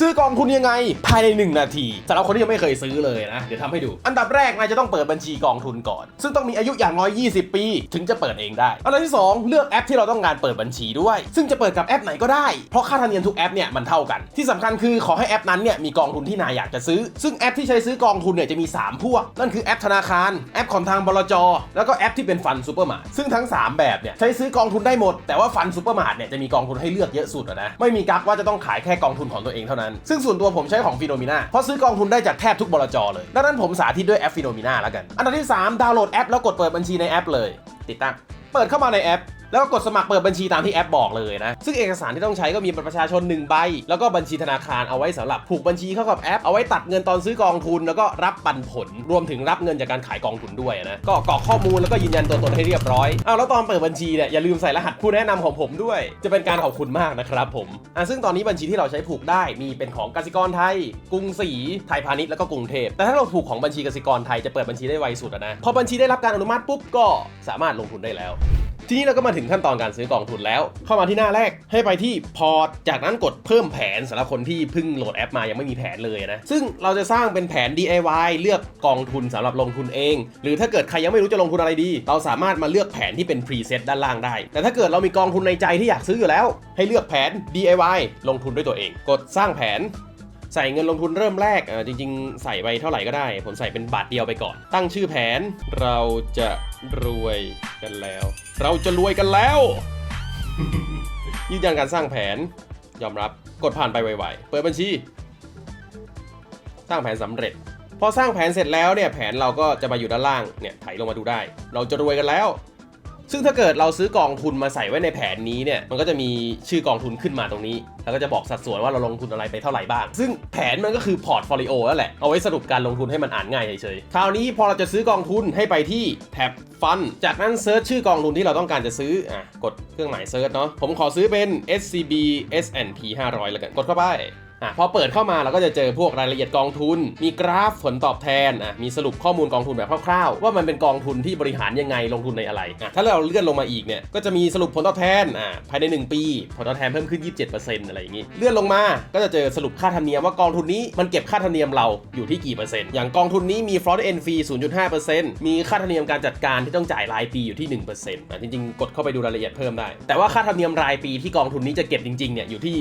ซื้อกองทุนยังไงภายใน 1 นาทีสำหรับคนที่ยังไม่เคยซื้อเลยนะ เดี๋ยวทำให้ดู อันดับแรกนายจะต้องเปิดบัญชีกองทุนก่อน ซึ่งต้องมีอายุอย่างน้อย 20 ปี ถึงจะเปิดเองได้ อันดับที่ 2 เลือกแอปที่เราต้องการเปิดบัญชีด้วย ซึ่งจะเปิดกับแอปไหนก็ได้ เพราะค่าธรรมเนียมทุกแอปเนี่ยมันเท่ากัน ที่สำคัญคือขอให้แอปนั้นเนี่ยมีกองทุนที่นายอยากจะซื้อ ซึ่งแอปที่ใช้ซื้อกองทุนเนี่ยจะมี 3 พวก นั่นคือแอปธนาคาร แอปของทางบลจ แล้วก็แอปที่เป็นฟันซูเปอร์มาร์ท ซึ่งทั้ง 3 แบบเนี่ยใช้ซื้อกองทุนได้หมด แต่ว่าฟันซูเปอร์มาร์ทเนี่ยจะมีกองทุนให้เลือกเยอะสุดนะ ไม่มีกักว่าจะต้องขายแค่กองทุนของตัวเองเท่านั้นซึ่งส่วนตัวผมใช้ของฟิโนมิน่าเพราะซื้อกองทุนได้จากแทบทุกบลจเลยดังนั้นผมสาธิตด้วยแอปฟิโนมิน่าแล้วกัน อันดับที่ 3 ดาวน์โหลดแอปแล้วกดเปิดบัญชีในแอปเลย ติดตั้ง เปิดเข้ามาในแอป แล้วก็กดสมัครเปิดบัญชีตามที่แอปบอกเลยนะ ซึ่งเอกสารที่ต้องใช้ก็มีบัตรประชาชน 1 ใบ แล้วก็บัญชีธนาคารเอาไว้สำหรับผูกบัญชีเข้ากับแอป เอาไว้ตัดเงินตอนซื้อกองทุน แล้วก็รับปันผล รวมถึงรับเงินจากการขายกองทุนด้วยนะ ก็กรอกข้อมูลแล้วก็ยืนยันตัวตนให้เรียบร้อยอ้าวแล้วตอนเปิดบัญชีเนี่ยอย่าลืมใส่รหัสผู้แนะนำของผมด้วย จะเป็นการขอบคุณมากนะครับผม อะซึ่งตอนนี้บัญชีที่เราใช้ผูกได้มีเป็นของกสิกรไทย กรุงศรี ไทยพาณิชย์แล้วก็กรุงเทพ แต่ถ้าเราผูกของบัญชีกสิกรไทยจะเปิดบัญชีได้ไวสุดนะ พอบัญชีได้รับการอนุมัติปุ๊บก็สามารถลงทุนได้แล้ว ทีนี้เราก็มาถึงขั้นตอนการซื้อกองทุนแล้ว เข้ามาที่หน้าแรกให้ไปที่พอร์ต จากนั้นกดเพิ่มแผนสำหรับคนที่เพิ่งโหลดแอปมายังไม่มีแผนเลยนะ ซึ่งเราจะสร้างเป็นแผน DIY เลือกกองทุนสำหรับลงทุนเอง หรือถ้าเกิดใครยังไม่รู้จะลงทุนอะไรดี เราสามารถมาเลือกแผนที่เป็นพรีเซตด้านล่างได้ แต่ถ้าเกิดเรามีกองทุนในใจที่อยากซื้ออยู่แล้ว ให้เลือกแผน DIY ลงทุนด้วยตัวเอง กดสร้างแผน ใส่เงินลงทุนเริ่มแรกเออจริง ๆ ใส่ไปเท่าไหร่ก็ได้ ผมใส่เป็นบาทเดียวไปก่อน ตั้งชื่อแผนเราจะรวยกันแล้ว เราจะรวยกันแล้วยืนยันการสร้างแผนยอมรับกดผ่านไปไวๆ เปิดบัญชี สร้างแผนสำเร็จ พอสร้างแผนเสร็จแล้วเนี่ยแผนเราก็จะมาอยู่ด้านล่างเนี่ยไถลงมาดูได้ เราจะรวยกันแล้ว ซึ่งถ้าเกิดเราซื้อกองทุนมาใส่ไว้ในแผนนี้เนี่ย มันก็จะมีชื่อกองทุนขึ้นมาตรงนี้ แล้วก็จะบอกสัดส่วนว่าเราลงทุนอะไรไปเท่าไหร่บ้าง ซึ่งแผนมันก็คือพอร์ตโฟลิโอนั่นแหละ เอาไว้สรุปการลงทุนให้มันอ่านง่ายเฉยๆ คราวนี้พอเราจะซื้อกองทุนให้ไปที่แท็บฟัน จากนั้นเซิร์ชชื่อกองทุนที่เราต้องการจะซื้อ อะ กดเครื่องหมายเซิร์ชเนาะ ผมขอซื้อเป็น SCB S&P 500 แล้วกัน กดเข้าไปอะพอเปิดเข้ามาเราก็จะเจอพวกรายละเอียดกองทุน มีกราฟผลตอบแทนอะมีสรุปข้อมูลกองทุนแบบคร่าวๆ ว่ามันเป็นกองทุนที่บริหารยังไงลงทุนในอะไรอะถ้าเราเลื่อนลงมาอีกเนี่ยก็จะมีสรุปผลตอบแทนอะภายใน 1 ปี ผลตอบแทนเพิ่มขึ้น 27%อะไรอย่างงี้เลื่อนลงมาก็จะเจอสรุปค่าธรรมเนียมว่ากองทุนนี้มันเก็บค่าธรรมเนียมเราอยู่ที่กี่เปอร์เซ็นต์อย่างกองทุนนี้มี fraud end fee 0.5%มีค่าธรรมเนียมการจัดการที่ต้องจ่ายรายปีอยู่ที่ 1%อะจริงๆ กดเข้าไปดูรายละเอียดเพิ่มได้ แต่ว่าค่าธรรมเนียมรายปีที่กองทุนนี้จะเก็บจริงๆเนี่ยอยู่ที่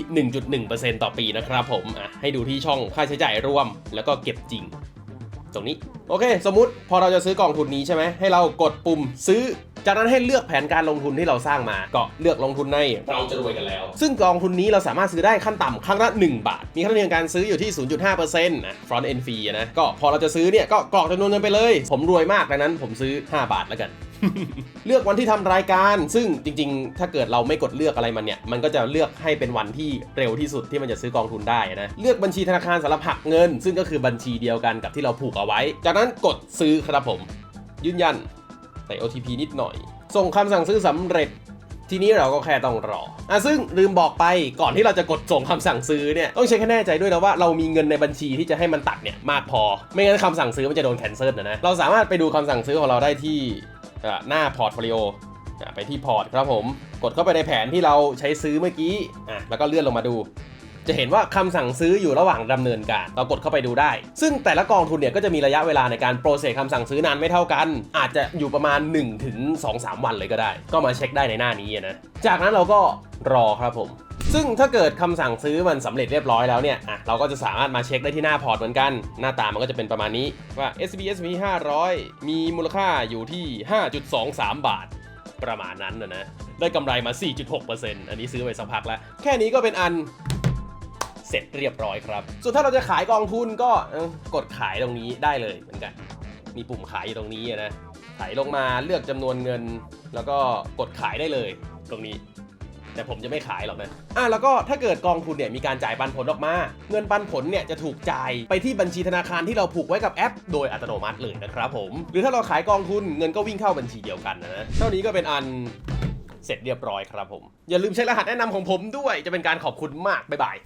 1.1%ต่อปีนะครับผมอะให้ดูที่ช่องค่าใช้จ่ายรวม แล้วก็เก็บจริง ตรงนี้ โอเค สมมุติพอเราจะซื้อกองทุนนี้ใช่ไหมให้เรากดปุ่มซื้อจากนั้นให้เลือกแผนการลงทุนที่เราสร้างมา ก็เลือกลงทุนในเราจะรวยกันแล้ว ซึ่งกองทุนนี้เราสามารถซื้อได้ขั้นต่ำครั้งละ 1 บาท มีค่าธรรมเนียมการซื้ออยู่ที่ 0.5%นะ front end fee นะ ก็พอเราจะซื้อเนี่ย ก็กรอกจำนวนเงินไปเลย ผมรวยมากดังนั้นผมซื้อ 5 บาทแล้วกัน เลือกวันที่ทำรายการ ซึ่งจริง ๆ ถ้าเกิดเราไม่กดเลือกอะไรมันเนี่ย มันก็จะเลือกให้เป็นวันที่เร็วที่สุดที่มันจะซื้อกองทุนได้นะ เลือกบัญชีธนาคารสำหรับหักเงิน ซึ่งก็คือบัญชีเดียวกันกับที่เราผูกเอาไว้ จากนั้นกดซื้อครับผม ยืนยันใส่ OTP นิดหน่อย ส่งคำสั่งซื้อสำเร็จทีนี้เราก็แค่ต้องรอ อะซึ่งลืมบอกไปก่อนที่เราจะกดส่งคำสั่งซื้อเนี่ยต้องเช็คให้แน่ใจด้วยนะว่าเรามีเงินในบัญชีที่จะให้มันตัดเนี่ยมากพอ ไม่งั้นคำสั่งซื้อมันจะโดนแคนเซิลนะนะ เราสามารถไปดูคำสั่งซื้อของเราได้ที่ หน้าพอร์ตโฟลิโอไปที่พอร์ตครับผม กดเข้าไปในแผนที่เราใช้ซื้อเมื่อกี้อะแล้วก็เลื่อนลงมาดู จะเห็นว่าคำสั่งซื้ออยู่ระหว่างดำเนินการ เรากดเข้าไปดูได้ ซึ่งแต่ละกองทุนเนี่ยก็จะมีระยะเวลาในการโปรเซสคำสั่งซื้อนานไม่เท่ากัน อาจจะอยู่ประมาณ1-2-3ถึง2-3 วันเลยก็ได้ ก็มาเช็คได้ในหน้านี้นะ จากนั้นเราก็รอครับผม ซึ่งถ้าเกิดคำสั่งซื้อมันสำเร็จเรียบร้อยแล้วเนี่ยอะเราก็จะสามารถมาเช็คได้ที่หน้าพอร์ตเหมือนกัน หน้าตามันก็จะเป็นประมาณนี้ว่า SB SB 500 มีมูลค่าอยู่ที่ 5.23 บาท ประมาณนั้นนะนะ ได้กำไรมา 4.6%อันนี้ซื้อไปสักพักแล้ว แค่นี้ก็เป็นอันเสร็จเรียบร้อยครับ ส่วนถ้าเราจะขายกองทุนก็กดขายตรงนี้ได้เลยเหมือนกัน มีปุ่มขายอยู่ตรงนี้อะนะไถลงมาเลือกจำนวนเงิน แล้วก็กดขายได้เลย ตรงนี้ แต่ผมจะไม่ขายหรอกนะอะแล้วก็ถ้าเกิดกองทุนเนี่ยมีการจ่ายปันผลออกมา เงินปันผลเนี่ยจะถูกจ่ายไปที่บัญชีธนาคารที่เราผูกไว้กับแอป โดยอัตโนมัติเลยนะครับผม หรือถ้าเราขายกองทุนเงินก็วิ่งเข้าบัญชีเดียวกันนะเท่านี้ก็เป็นอันเสร็จเรียบร้อยครับผม อย่าลืมใช้รหัสแนะนำของผมด้วย จะเป็นการขอบคุณมาก บ๊ายบาย